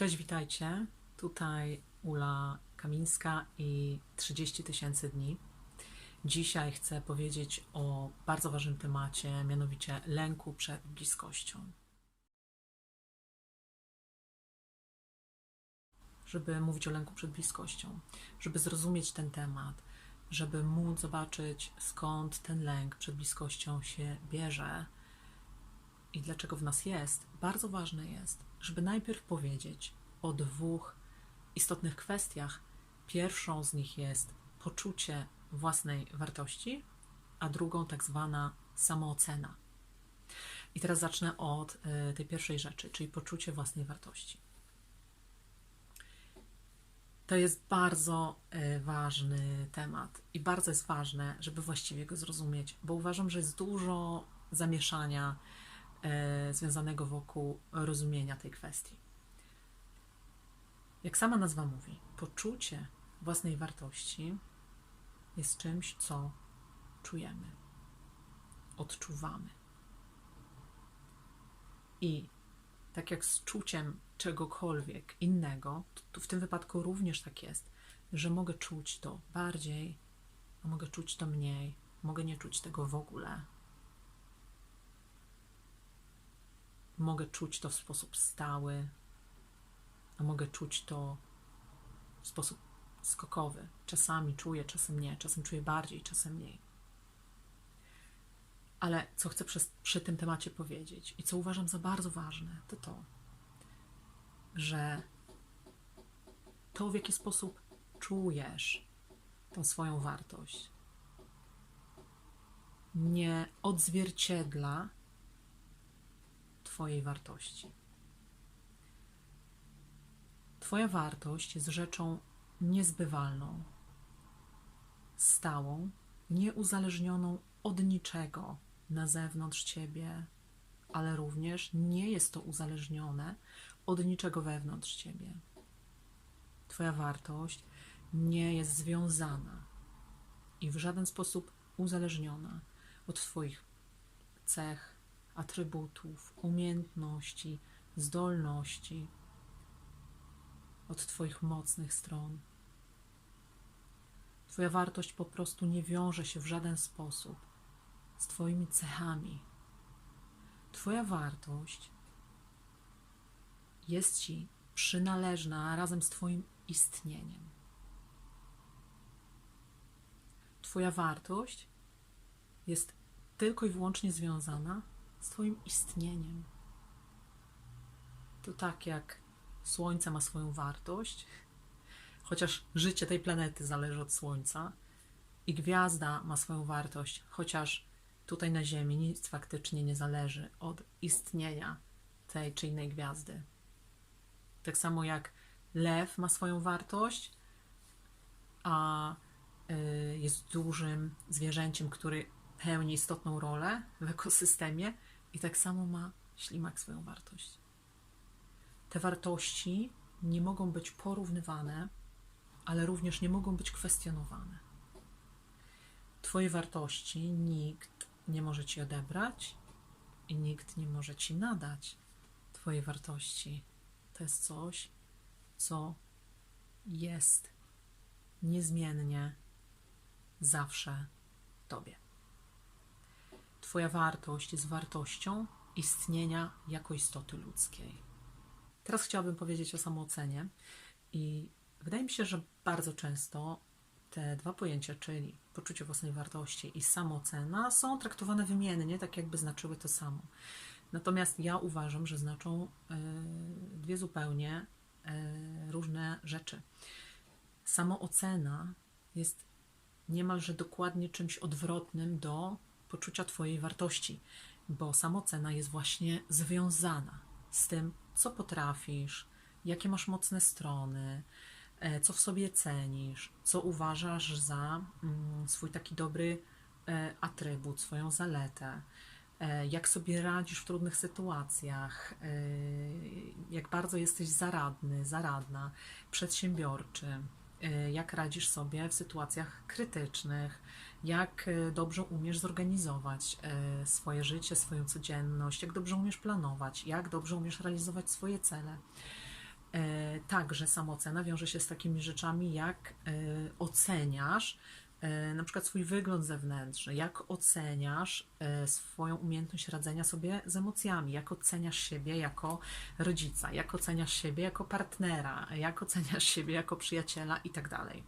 Cześć, witajcie. Tutaj Ula Kamińska i 30 tysięcy dni. Dzisiaj chcę powiedzieć o bardzo ważnym temacie, mianowicie lęku przed bliskością. Żeby mówić o lęku przed bliskością, żeby zrozumieć ten temat, żeby móc zobaczyć skąd ten lęk przed bliskością się bierze i dlaczego w nas jest, bardzo ważne jest, żeby najpierw powiedzieć o dwóch istotnych kwestiach. Pierwszą z nich jest poczucie własnej wartości, a drugą tak zwana samoocena. I teraz zacznę od y, tej pierwszej rzeczy, czyli poczucie własnej wartości. To jest bardzo y, ważny temat i bardzo jest ważne, żeby właściwie go zrozumieć, bo uważam, że jest dużo zamieszania związanego wokół rozumienia tej kwestii. Jak sama nazwa mówi, poczucie własnej wartości jest czymś, co czujemy, odczuwamy. I tak jak z czuciem czegokolwiek innego, to w tym wypadku również tak jest, że mogę czuć to bardziej, a mogę czuć to mniej, mogę nie czuć tego w ogóle. Mogę czuć to w sposób stały, a mogę czuć to w sposób skokowy. Czasami czuję, czasem nie, czasem czuję bardziej, czasem mniej. Ale co chcę przy, przy tym temacie powiedzieć i co uważam za bardzo ważne, to to, że to, w jaki sposób czujesz tą swoją wartość, nie odzwierciedla Twojej wartości. Twoja wartość jest rzeczą niezbywalną, stałą, nieuzależnioną od niczego na zewnątrz ciebie, ale również nie jest to uzależnione od niczego wewnątrz ciebie. Twoja wartość nie jest związana i w żaden sposób uzależniona od Twoich cech, atrybutów, umiejętności, zdolności, od Twoich mocnych stron. Twoja wartość po prostu nie wiąże się w żaden sposób z Twoimi cechami. Twoja wartość jest Ci przynależna razem z Twoim istnieniem. Twoja wartość jest tylko i wyłącznie związana z Twoim istnieniem. To tak jak Słońce ma swoją wartość, chociaż życie tej planety zależy od Słońca, i gwiazda ma swoją wartość, chociaż tutaj na Ziemi nic faktycznie nie zależy od istnienia tej czy innej gwiazdy. Tak samo jak lew ma swoją wartość, a y, jest dużym zwierzęciem, który pełni istotną rolę w ekosystemie, i tak samo ma ślimak swoją wartość. Te wartości nie mogą być porównywane, ale również nie mogą być kwestionowane. Twoje wartości nikt nie może ci odebrać i nikt nie może ci nadać. Twoje wartości to jest coś, co jest niezmiennie zawsze tobie. Twoja wartość jest wartością istnienia jako istoty ludzkiej. Teraz chciałabym powiedzieć o samoocenie i wydaje mi się, że bardzo często te dwa pojęcia, czyli poczucie własnej wartości i samoocena, są traktowane wymiennie, tak jakby znaczyły to samo. Natomiast ja uważam, że znaczą y, dwie zupełnie y, różne rzeczy. Samoocena jest niemalże dokładnie czymś odwrotnym do poczucia Twojej wartości, bo samoocena jest właśnie związana z tym, co potrafisz, jakie masz mocne strony, e, co w sobie cenisz, co uważasz za mm, swój taki dobry e, atrybut, swoją zaletę, e, jak sobie radzisz w trudnych sytuacjach, jak bardzo jesteś zaradny, zaradna, przedsiębiorczy, jak radzisz sobie w sytuacjach krytycznych, jak dobrze umiesz zorganizować swoje życie, swoją codzienność, jak dobrze umiesz planować, jak dobrze umiesz realizować swoje cele. także samoocena wiąże się z takimi rzeczami, jak oceniasz na przykład swój wygląd zewnętrzny, jak oceniasz e, swoją umiejętność radzenia sobie z emocjami, jak oceniasz siebie jako rodzica, jak oceniasz siebie jako partnera, jak oceniasz siebie jako przyjaciela i tak dalej.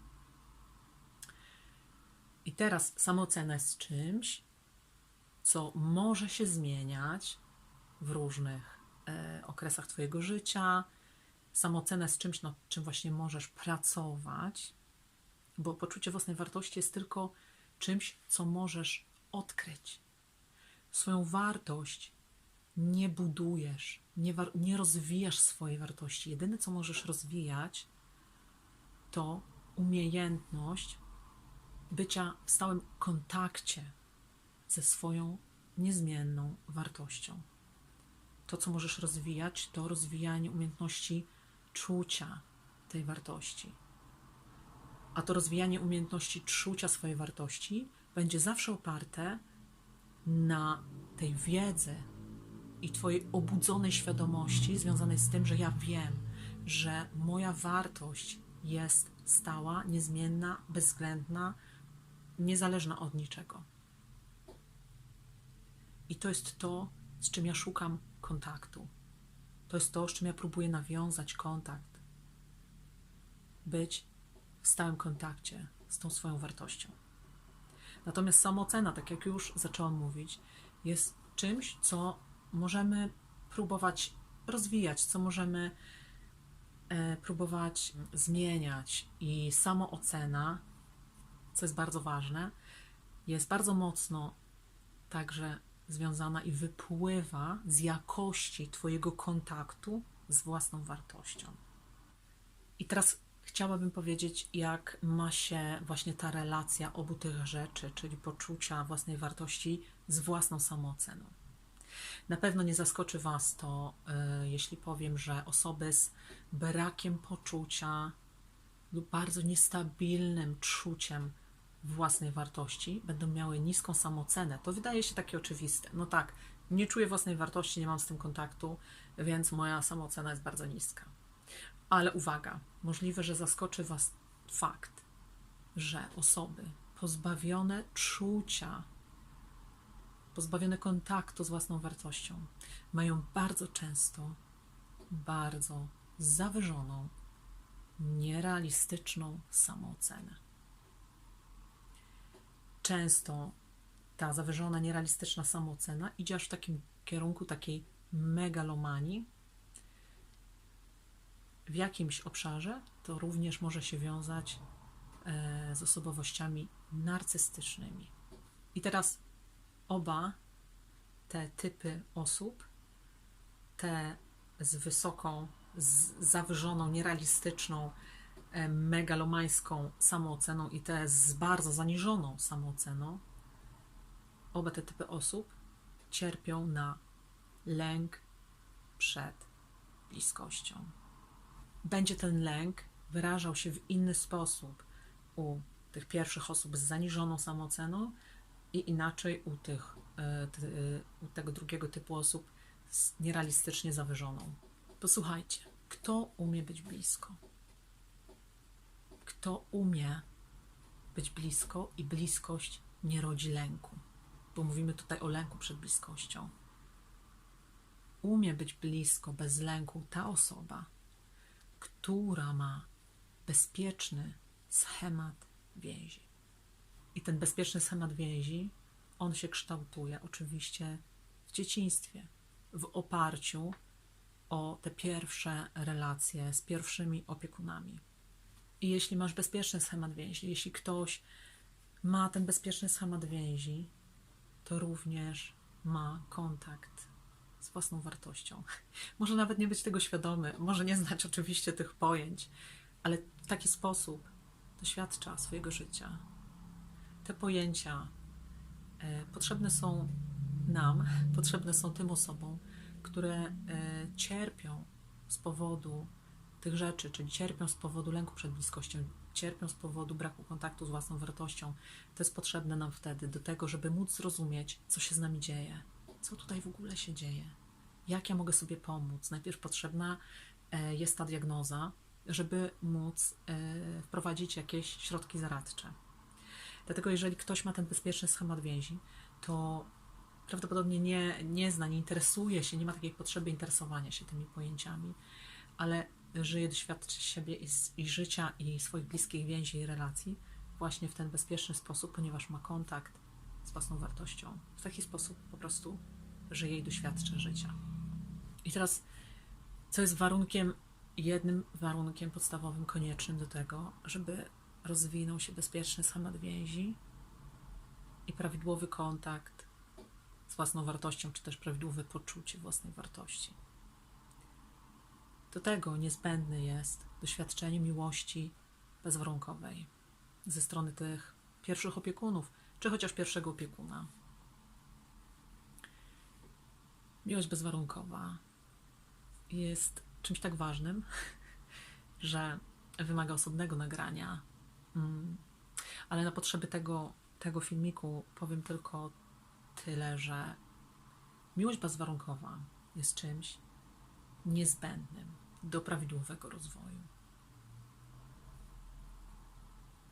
I teraz samoocena jest czymś, co może się zmieniać w różnych e, okresach Twojego życia. Samoocena jest czymś, nad czym właśnie możesz pracować, bo poczucie własnej wartości jest tylko czymś, co możesz odkryć. Swoją wartość nie budujesz, nie, nie rozwijasz swojej wartości. Jedyne, co możesz rozwijać, to umiejętność bycia w stałym kontakcie ze swoją niezmienną wartością. To, co możesz rozwijać, to rozwijanie umiejętności czucia tej wartości. A to rozwijanie umiejętności czucia swojej wartości będzie zawsze oparte na tej wiedzy i Twojej obudzonej świadomości związanej z tym, że ja wiem, że moja wartość jest stała, niezmienna, bezwzględna, niezależna od niczego. I to jest to, z czym ja szukam kontaktu. To jest to, z czym ja próbuję nawiązać kontakt. Być w stałym kontakcie z tą swoją wartością. Natomiast samoocena, tak jak już zaczęłam mówić, jest czymś, co możemy próbować rozwijać, co możemy e, próbować zmieniać. I samoocena, co jest bardzo ważne, jest bardzo mocno także związana i wypływa z jakości Twojego kontaktu z własną wartością. I teraz chciałabym powiedzieć, jak ma się właśnie ta relacja obu tych rzeczy, czyli poczucia własnej wartości z własną samooceną. Na pewno nie zaskoczy Was to, y, jeśli powiem, że osoby z brakiem poczucia lub bardzo niestabilnym czuciem własnej wartości będą miały niską samoocenę. To wydaje się takie oczywiste. No tak, nie czuję własnej wartości, nie mam z tym kontaktu, więc moja samoocena jest bardzo niska. Ale uwaga, możliwe, że zaskoczy Was fakt, że osoby pozbawione czucia, pozbawione kontaktu z własną wartością, mają bardzo często bardzo zawyżoną, nierealistyczną samoocenę. Często ta zawyżona, nierealistyczna samoocena idzie aż w takim kierunku takiej megalomanii, w jakimś obszarze to również może się wiązać e, z osobowościami narcystycznymi. I teraz oba te typy osób, te z wysoką, z zawyżoną, nierealistyczną, e, megalomańską samooceną i te z bardzo zaniżoną samooceną, oba te typy osób cierpią na lęk przed bliskością będzie ten lęk wyrażał się w inny sposób u tych pierwszych osób z zaniżoną samooceną i inaczej u, tych, e, ty, u tego drugiego typu osób z nierealistycznie zawyżoną. Posłuchajcie, kto umie być blisko? Kto umie być blisko i bliskość nie rodzi lęku? Bo mówimy tutaj o lęku przed bliskością. Umie być blisko bez lęku ta osoba, która ma bezpieczny schemat więzi. I ten bezpieczny schemat więzi, on się kształtuje oczywiście w dzieciństwie, w oparciu o te pierwsze relacje z pierwszymi opiekunami. I jeśli masz bezpieczny schemat więzi, jeśli ktoś ma ten bezpieczny schemat więzi, to również ma kontakt z własną wartością. Może nawet nie być tego świadomy, może nie znać oczywiście tych pojęć, ale w taki sposób doświadcza swojego życia. Te pojęcia e, potrzebne są nam, potrzebne są tym osobom, które e, cierpią z powodu tych rzeczy, czyli cierpią z powodu lęku przed bliskością, cierpią z powodu braku kontaktu z własną wartością. To jest potrzebne nam wtedy do tego, żeby móc zrozumieć, co się z nami dzieje, co tutaj w ogóle się dzieje, jak ja mogę sobie pomóc. Najpierw potrzebna e, jest ta diagnoza, żeby móc e, wprowadzić jakieś środki zaradcze. Dlatego, jeżeli ktoś ma ten bezpieczny schemat więzi, to prawdopodobnie nie, nie zna, nie interesuje się, nie ma takiej potrzeby interesowania się tymi pojęciami, ale żyje, doświadczy siebie i, i życia, i swoich bliskich więzi i relacji właśnie w ten bezpieczny sposób, ponieważ ma kontakt z własną wartością. W taki sposób po prostu żyje i doświadcza życia. I teraz, co jest warunkiem, jednym warunkiem podstawowym, koniecznym do tego, żeby rozwinął się bezpieczny schemat więzi i prawidłowy kontakt z własną wartością, czy też prawidłowe poczucie własnej wartości. Do tego niezbędne jest doświadczenie miłości bezwarunkowej ze strony tych pierwszych opiekunów, czy chociaż pierwszego opiekuna. Miłość bezwarunkowa jest czymś tak ważnym, że wymaga osobnego nagrania. Mm. Ale na potrzeby tego, tego filmiku powiem tylko tyle, że miłość bezwarunkowa jest czymś niezbędnym do prawidłowego rozwoju.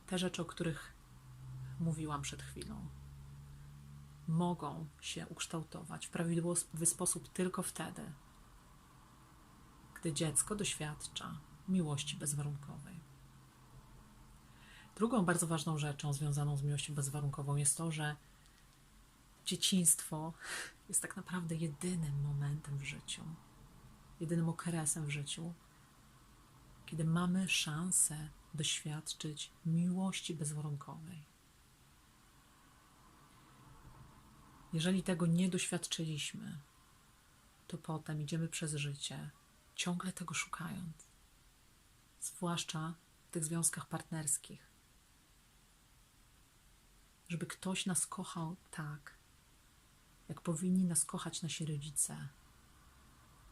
Te rzeczy, o których mówiłam przed chwilą, mogą się ukształtować w prawidłowy sposób tylko wtedy, gdy dziecko doświadcza miłości bezwarunkowej. Drugą bardzo ważną rzeczą związaną z miłością bezwarunkową jest to, że dzieciństwo jest tak naprawdę jedynym momentem w życiu, jedynym okresem w życiu, kiedy mamy szansę doświadczyć miłości bezwarunkowej. Jeżeli tego nie doświadczyliśmy, to potem idziemy przez życie ciągle tego szukając, zwłaszcza w tych związkach partnerskich. Żeby ktoś nas kochał tak, jak powinni nas kochać nasi rodzice,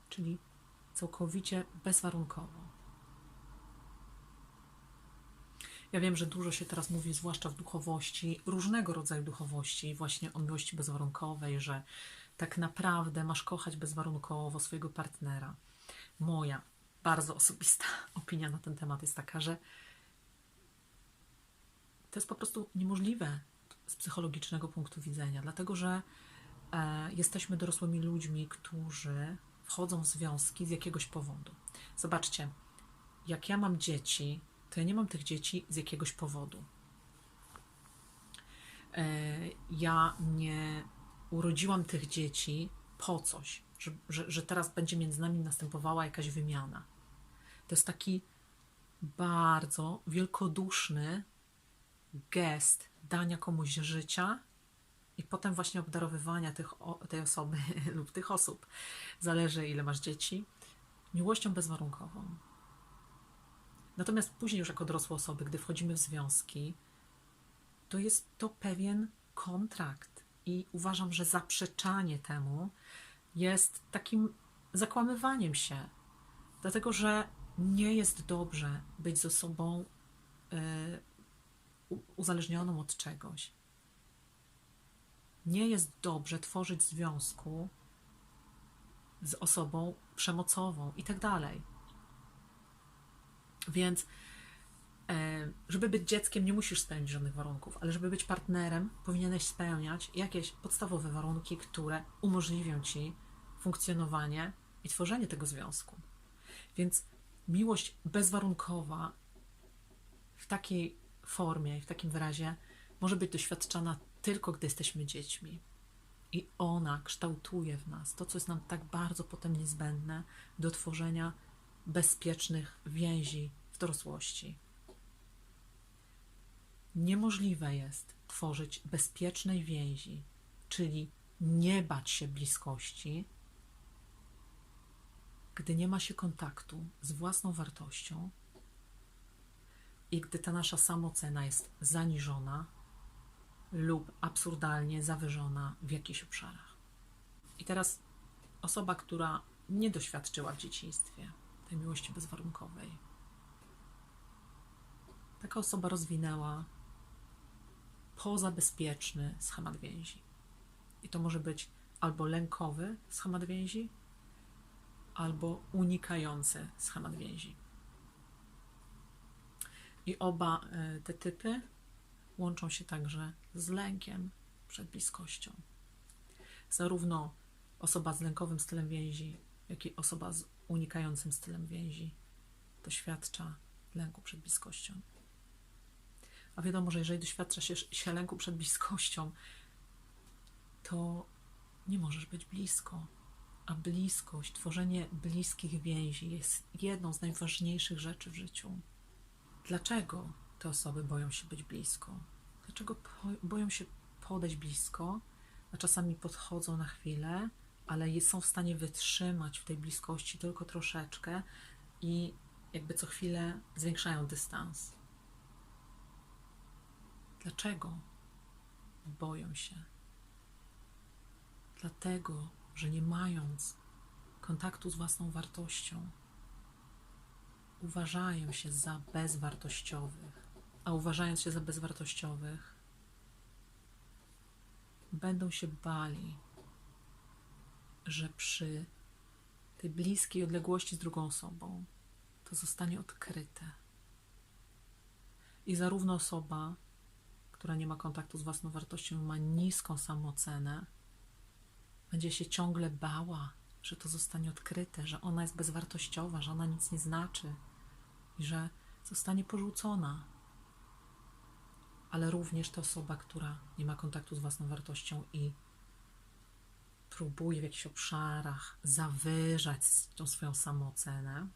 czyli całkowicie bezwarunkowo. Ja wiem, że dużo się teraz mówi, zwłaszcza w duchowości, różnego rodzaju duchowości, właśnie o miłości bezwarunkowej, że tak naprawdę masz kochać bezwarunkowo swojego partnera. Moja bardzo osobista opinia na ten temat jest taka, że to jest po prostu niemożliwe z psychologicznego punktu widzenia, dlatego że e, jesteśmy dorosłymi ludźmi, którzy wchodzą w związki z jakiegoś powodu. Zobaczcie, jak ja mam dzieci, to ja nie mam tych dzieci z jakiegoś powodu. E, ja nie urodziłam tych dzieci po coś, że, że, że teraz będzie między nami następowała jakaś wymiana. To jest taki bardzo wielkoduszny gest dania komuś życia i potem właśnie obdarowywania tych, tej osoby lub tych osób, zależy ile masz dzieci, miłością bezwarunkową. Natomiast później już jako dorosłe osoby, gdy wchodzimy w związki, to jest to pewien kontrakt i uważam, że zaprzeczanie temu jest takim zakłamywaniem się, dlatego że nie jest dobrze być ze sobą y, uzależnioną od czegoś. Nie jest dobrze tworzyć związku z osobą przemocową i tak dalej. Więc, e, żeby być dzieckiem, nie musisz spełnić żadnych warunków, ale żeby być partnerem, powinieneś spełniać jakieś podstawowe warunki, które umożliwią ci funkcjonowanie i tworzenie tego związku. Więc miłość bezwarunkowa w takiej formie i w takim wyrazie może być doświadczana tylko, gdy jesteśmy dziećmi. I ona kształtuje w nas to, co jest nam tak bardzo potem niezbędne do tworzenia bezpiecznych więzi w dorosłości. Niemożliwe jest tworzyć bezpiecznej więzi, czyli nie bać się bliskości, gdy nie ma się kontaktu z własną wartością i gdy ta nasza samoocena jest zaniżona lub absurdalnie zawyżona w jakichś obszarach. I teraz osoba, która nie doświadczyła w dzieciństwie tej miłości bezwarunkowej, taka osoba rozwinęła pozabezpieczny schemat więzi. I to może być albo lękowy schemat więzi, albo unikający schemat więzi. I oba e, te typy łączą się także z lękiem przed bliskością. Zarówno osoba z lękowym stylem więzi, jak i osoba z unikającym stylem więzi doświadcza lęku przed bliskością. A wiadomo, że jeżeli doświadcza się, się lęku przed bliskością, to nie możesz być blisko. A bliskość, tworzenie bliskich więzi jest jedną z najważniejszych rzeczy w życiu. Dlaczego te osoby boją się być blisko? Dlaczego boją się podejść blisko, a czasami podchodzą na chwilę, ale są w stanie wytrzymać w tej bliskości tylko troszeczkę i jakby co chwilę zwiększają dystans? Dlaczego boją się? Dlatego, że nie mając kontaktu z własną wartością, uważają się za bezwartościowych, a uważając się za bezwartościowych, będą się bali, że przy tej bliskiej odległości z drugą osobą to zostanie odkryte. I zarówno osoba, która nie ma kontaktu z własną wartością, ma niską samoocenę, będzie się ciągle bała, że to zostanie odkryte, że ona jest bezwartościowa, że ona nic nie znaczy i że zostanie porzucona. Ale również ta osoba, która nie ma kontaktu z własną wartością i próbuje w jakichś obszarach zawyżać tą swoją samoocenę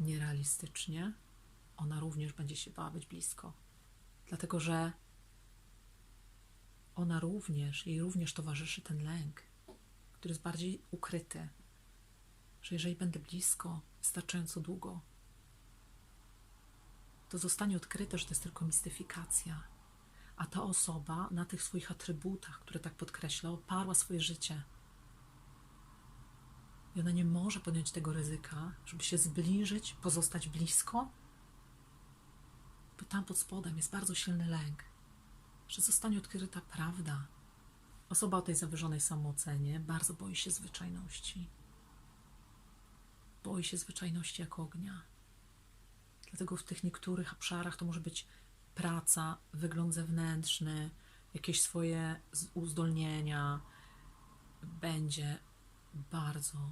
nierealistycznie, ona również będzie się bała być blisko. Dlatego, że ona również, jej również towarzyszy ten lęk, który jest bardziej ukryty, że jeżeli będę blisko wystarczająco długo, to zostanie odkryte, że to jest tylko mistyfikacja. A ta osoba na tych swoich atrybutach, które tak podkreśla, oparła swoje życie. I ona nie może podjąć tego ryzyka, żeby się zbliżyć, pozostać blisko, bo tam pod spodem jest bardzo silny lęk że zostanie odkryta prawda. Osoba o tej zawyżonej samoocenie bardzo boi się zwyczajności. Boi się zwyczajności jak ognia. Dlatego w tych niektórych obszarach to może być praca, wygląd zewnętrzny, jakieś swoje uzdolnienia. Będzie bardzo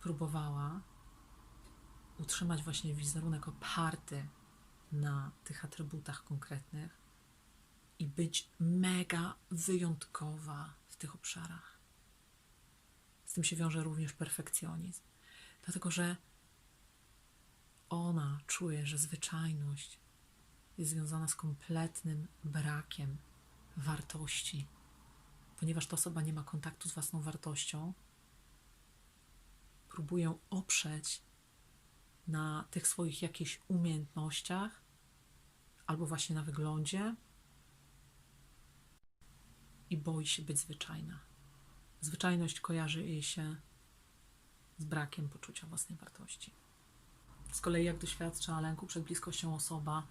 próbowała utrzymać właśnie wizerunek oparty na tych atrybutach konkretnych i być mega wyjątkowa w tych obszarach. Z tym się wiąże również perfekcjonizm, dlatego że ona czuje, że zwyczajność jest związana z kompletnym brakiem wartości, ponieważ ta osoba nie ma kontaktu z własną wartością. Próbuje oprzeć na tych swoich jakichś umiejętnościach albo właśnie na wyglądzie, i boi się być zwyczajna. Zwyczajność kojarzy jej się z brakiem poczucia własnej wartości. Z kolei, jak doświadcza lęku przed bliskością osoba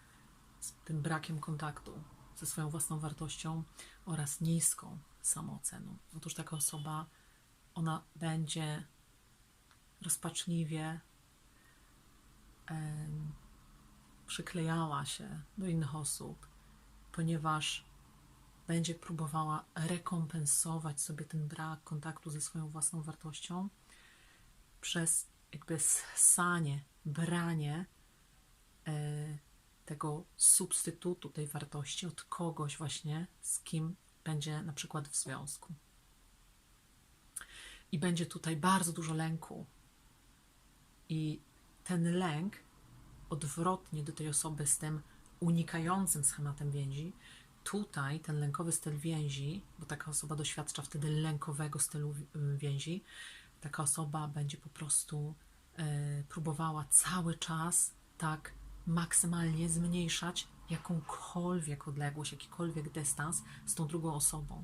z tym brakiem kontaktu ze swoją własną wartością oraz niską samooceną. Otóż taka osoba, ona będzie rozpaczliwie em, przyklejała się do innych osób, ponieważ będzie próbowała rekompensować sobie ten brak kontaktu ze swoją własną wartością przez jakby ssanie, branie e, tego substytutu tej wartości od kogoś właśnie, z kim będzie na przykład w związku. I będzie tutaj bardzo dużo lęku. I ten lęk, odwrotnie do tej osoby z tym unikającym schematem więzi, tutaj ten lękowy styl więzi, bo taka osoba doświadcza wtedy lękowego stylu wi- więzi, taka osoba będzie po prostu e, próbowała cały czas tak maksymalnie zmniejszać jakąkolwiek odległość, jakikolwiek dystans z tą drugą osobą,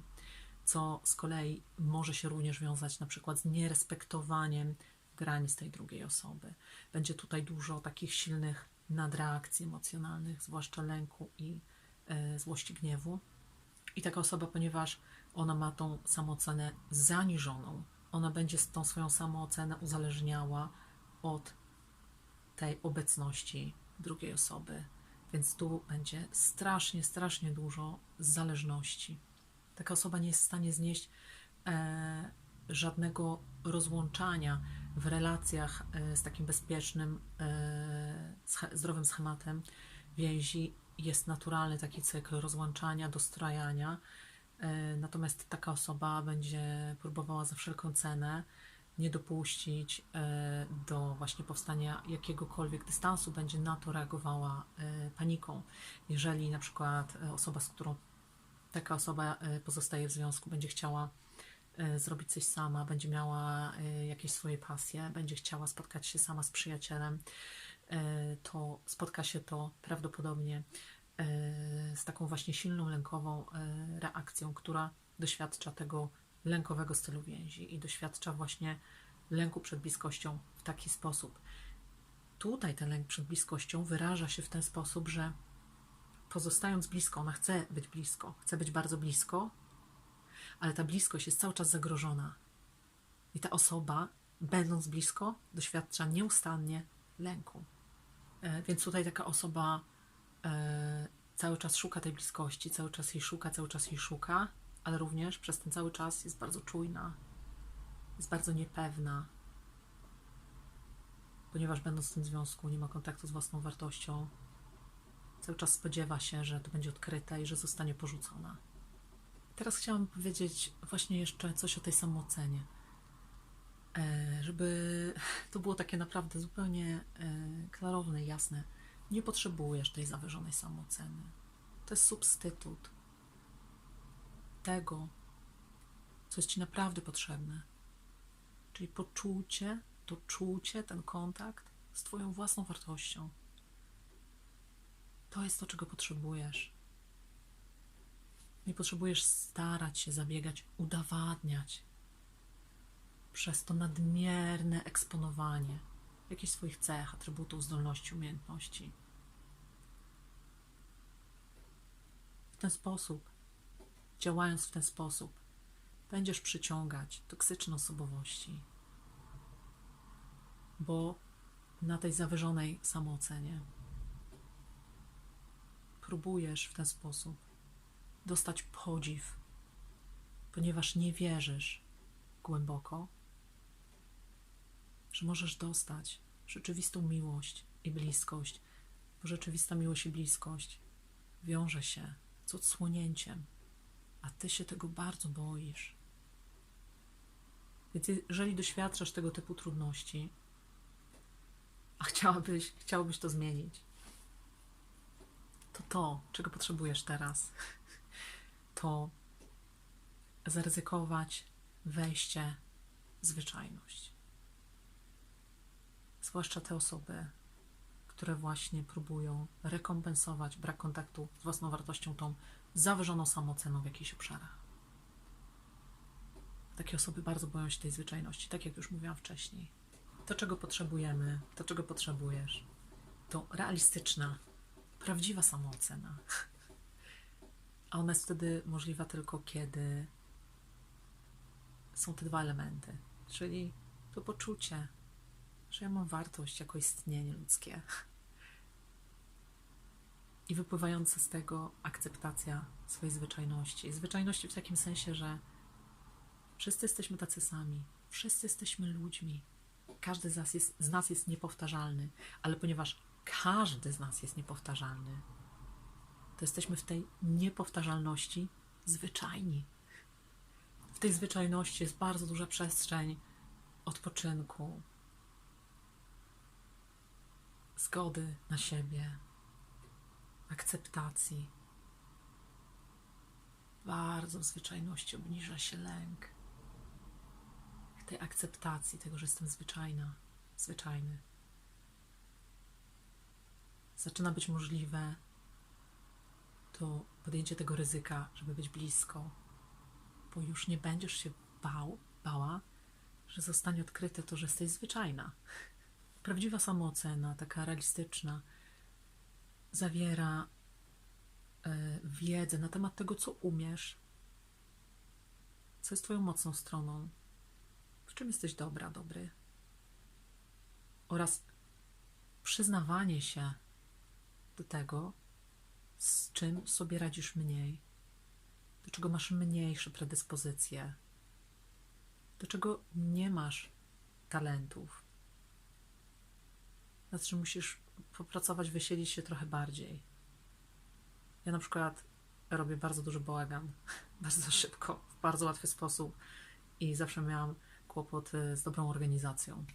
co z kolei może się również wiązać na przykład z nierespektowaniem granic tej drugiej osoby. Będzie tutaj dużo takich silnych nadreakcji emocjonalnych, zwłaszcza lęku i e, złości, gniewu. I taka osoba, ponieważ ona ma tą samoocenę zaniżoną, ona będzie tą swoją samoocenę uzależniała od tej obecności drugiej osoby. Więc tu będzie strasznie, strasznie dużo zależności. Taka osoba nie jest w stanie znieść e, żadnego rozłączania w relacjach e, z takim bezpiecznym, e, zdrowym schematem więzi. Jest naturalny taki cykl rozłączania, dostrajania. E, Natomiast taka osoba będzie próbowała za wszelką cenę nie dopuścić do właśnie powstania jakiegokolwiek dystansu, będzie na to reagowała paniką. Jeżeli na przykład osoba, z którą taka osoba pozostaje w związku, będzie chciała zrobić coś sama, będzie miała e, jakieś swoje pasje, będzie chciała spotkać się sama z przyjacielem, e, to spotka się to prawdopodobnie e, z taką właśnie silną lękową e, reakcją, która doświadcza tego lękowego stylu więzi i doświadcza właśnie lęku przed bliskością w taki sposób. Tutaj ten lęk przed bliskością wyraża się w ten sposób, że pozostając blisko, ona chce być blisko, chce być bardzo blisko, ale ta bliskość jest cały czas zagrożona. I ta osoba, będąc blisko, doświadcza nieustannie lęku. E, Więc tutaj taka osoba e, cały czas szuka tej bliskości, cały czas jej szuka, cały czas jej szuka, ale również przez ten cały czas jest bardzo czujna, jest bardzo niepewna, ponieważ będąc w tym związku nie ma kontaktu z własną wartością, cały czas spodziewa się, że to będzie odkryte i że zostanie porzucona. Teraz chciałam powiedzieć właśnie jeszcze coś o tej samoocenie. E, żeby to było takie naprawdę zupełnie e, klarowne jasne. Nie potrzebujesz tej zawyżonej samooceny. To jest substytut tego, co jest ci naprawdę potrzebne. Czyli poczucie, to czucie, ten kontakt z Twoją własną wartością. To jest to, czego potrzebujesz. Nie potrzebujesz starać się, zabiegać, udowadniać przez to nadmierne eksponowanie jakichś swoich cech, atrybutów, zdolności, umiejętności. W ten sposób, działając w ten sposób, będziesz przyciągać toksyczne osobowości, bo na tej zawyżonej samoocenie próbujesz w ten sposób dostać podziw, ponieważ nie wierzysz głęboko, że możesz dostać rzeczywistą miłość i bliskość, bo rzeczywista miłość i bliskość wiąże się z odsłonięciem, a ty się tego bardzo boisz. Więc jeżeli doświadczasz tego typu trudności, a chciałabyś, chciałbyś to zmienić, to to, czego potrzebujesz teraz, to zaryzykować wejście w zwyczajność. Zwłaszcza te osoby, które właśnie próbują rekompensować brak kontaktu z własną wartością tą zawyżoną samooceną w jakichś obszarach. Takie osoby bardzo boją się tej zwyczajności, tak jak już mówiłam wcześniej. To, czego potrzebujemy, to, czego potrzebujesz, to realistyczna, prawdziwa samoocena. A ona jest wtedy możliwa tylko, kiedy są te dwa elementy, czyli to poczucie, że ja mam wartość jako istnienie ludzkie i wypływająca z tego akceptacja swojej zwyczajności. Zwyczajności w takim sensie, że wszyscy jesteśmy tacy sami, wszyscy jesteśmy ludźmi. Każdy z nas jest, z nas jest niepowtarzalny, ale ponieważ każdy z nas jest niepowtarzalny, to jesteśmy w tej niepowtarzalności zwyczajni. W tej zwyczajności jest bardzo duża przestrzeń odpoczynku, zgody na siebie, akceptacji. Bardzo w zwyczajności obniża się lęk. Tej akceptacji tego, że jestem zwyczajna, zwyczajny. Zaczyna być możliwe to podjęcie tego ryzyka, żeby być blisko, bo już nie będziesz się bał, bała, że zostanie odkryte to, że jesteś zwyczajna. Prawdziwa samoocena, taka realistyczna, zawiera e, wiedzę na temat tego, co umiesz, co jest Twoją mocną stroną, w czym jesteś dobra, dobry, oraz przyznawanie się do tego, z czym sobie radzisz mniej, do czego masz mniejsze predyspozycje, do czego nie masz talentów, nad czym musisz popracować, wysilić się trochę bardziej. Ja na przykład robię bardzo duży bałagan, bardzo szybko, w bardzo łatwy sposób i zawsze miałam kłopot z dobrą organizacją.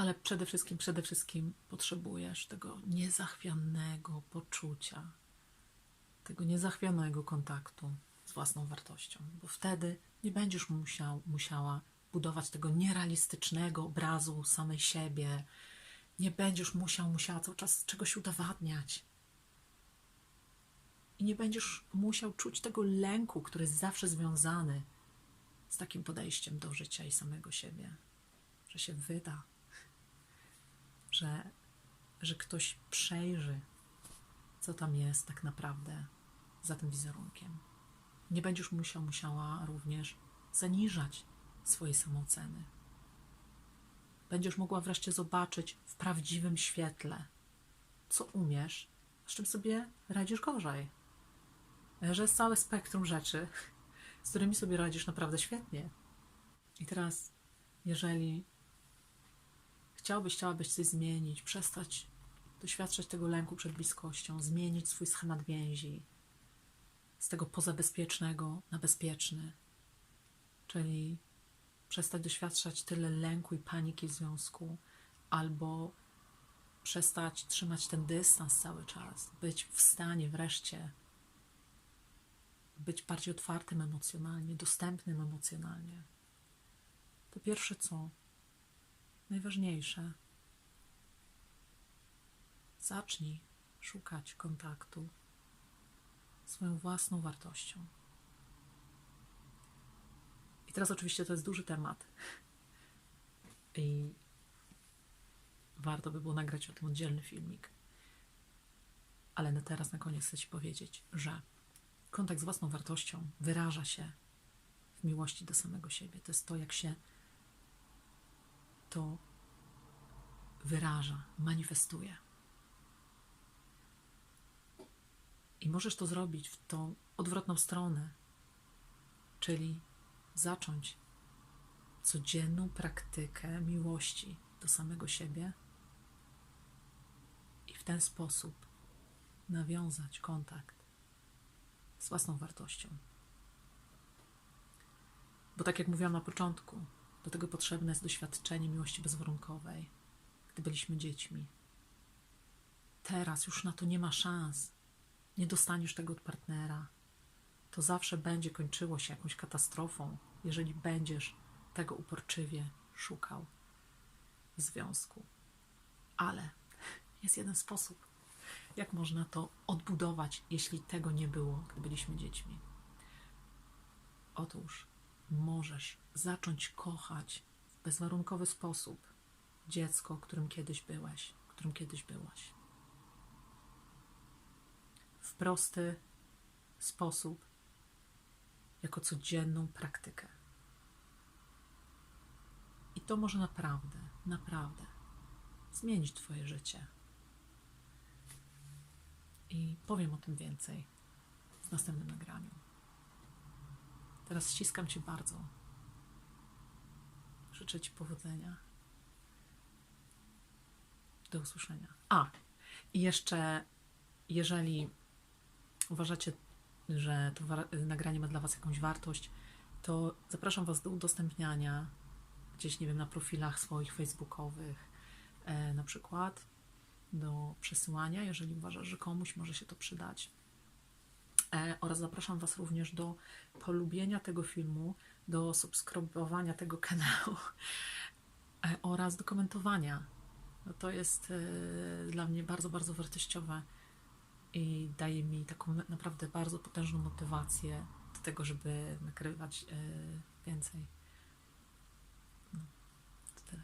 Ale przede wszystkim, przede wszystkim potrzebujesz tego niezachwianego poczucia, tego niezachwianego kontaktu z własną wartością, bo wtedy nie będziesz musiał, musiała budować tego nierealistycznego obrazu samej siebie, nie będziesz musiał, musiała cały czas czegoś udowadniać. I nie będziesz musiał czuć tego lęku, który jest zawsze związany z takim podejściem do życia i samego siebie, że się wyda, że, że ktoś przejrzy, co tam jest tak naprawdę za tym wizerunkiem. Nie będziesz musiał, musiała również zaniżać swojej samooceny. Będziesz mogła wreszcie zobaczyć w prawdziwym świetle, co umiesz, z czym sobie radzisz gorzej. Że jest całe spektrum rzeczy, z którymi sobie radzisz naprawdę świetnie. I teraz, jeżeli chciałbyś, chciałabyś coś zmienić, przestać doświadczać tego lęku przed bliskością, zmienić swój schemat więzi z tego pozabezpiecznego na bezpieczny, czyli przestać doświadczać tyle lęku i paniki w związku, albo przestać trzymać ten dystans cały czas, być w stanie wreszcie być bardziej otwartym emocjonalnie, dostępnym emocjonalnie. To pierwsze co? Najważniejsze. Zacznij szukać kontaktu swoją własną wartością. I teraz oczywiście to jest duży temat. I warto by było nagrać o tym oddzielny filmik. Ale na teraz, na koniec chcę Ci powiedzieć, że kontakt z własną wartością wyraża się w miłości do samego siebie. To jest to, jak się to wyraża, manifestuje. I możesz to zrobić w tą odwrotną stronę, czyli zacząć codzienną praktykę miłości do samego siebie i w ten sposób nawiązać kontakt z własną wartością. Bo tak jak mówiłam na początku, do tego potrzebne jest doświadczenie miłości bezwarunkowej, gdy byliśmy dziećmi. Teraz już na to nie ma szans. Nie dostaniesz tego od partnera. To zawsze będzie kończyło się jakąś katastrofą, jeżeli będziesz tego uporczywie szukał w związku. Ale jest jeden sposób, jak można to odbudować, jeśli tego nie było, gdy byliśmy dziećmi. Otóż możesz zacząć kochać w bezwarunkowy sposób dziecko, którym kiedyś byłeś, którym kiedyś byłaś. W prosty sposób, jako codzienną praktykę. I to może naprawdę, naprawdę zmienić Twoje życie. I powiem o tym więcej w następnym nagraniu. Teraz ściskam Cię bardzo. Życzę Ci powodzenia. Do usłyszenia. A, i jeszcze, jeżeli uważacie, że to nagranie ma dla Was jakąś wartość, to zapraszam Was do udostępniania gdzieś, nie wiem, na profilach swoich facebookowych, e, na przykład do przesyłania, jeżeli uważasz, że komuś może się to przydać. E, oraz zapraszam Was również do polubienia tego filmu, do subskrybowania tego kanału e, oraz do komentowania. No to jest e, dla mnie bardzo, bardzo wartościowe i daje mi taką naprawdę bardzo potężną motywację do tego, żeby nagrywać więcej. No, to tyle.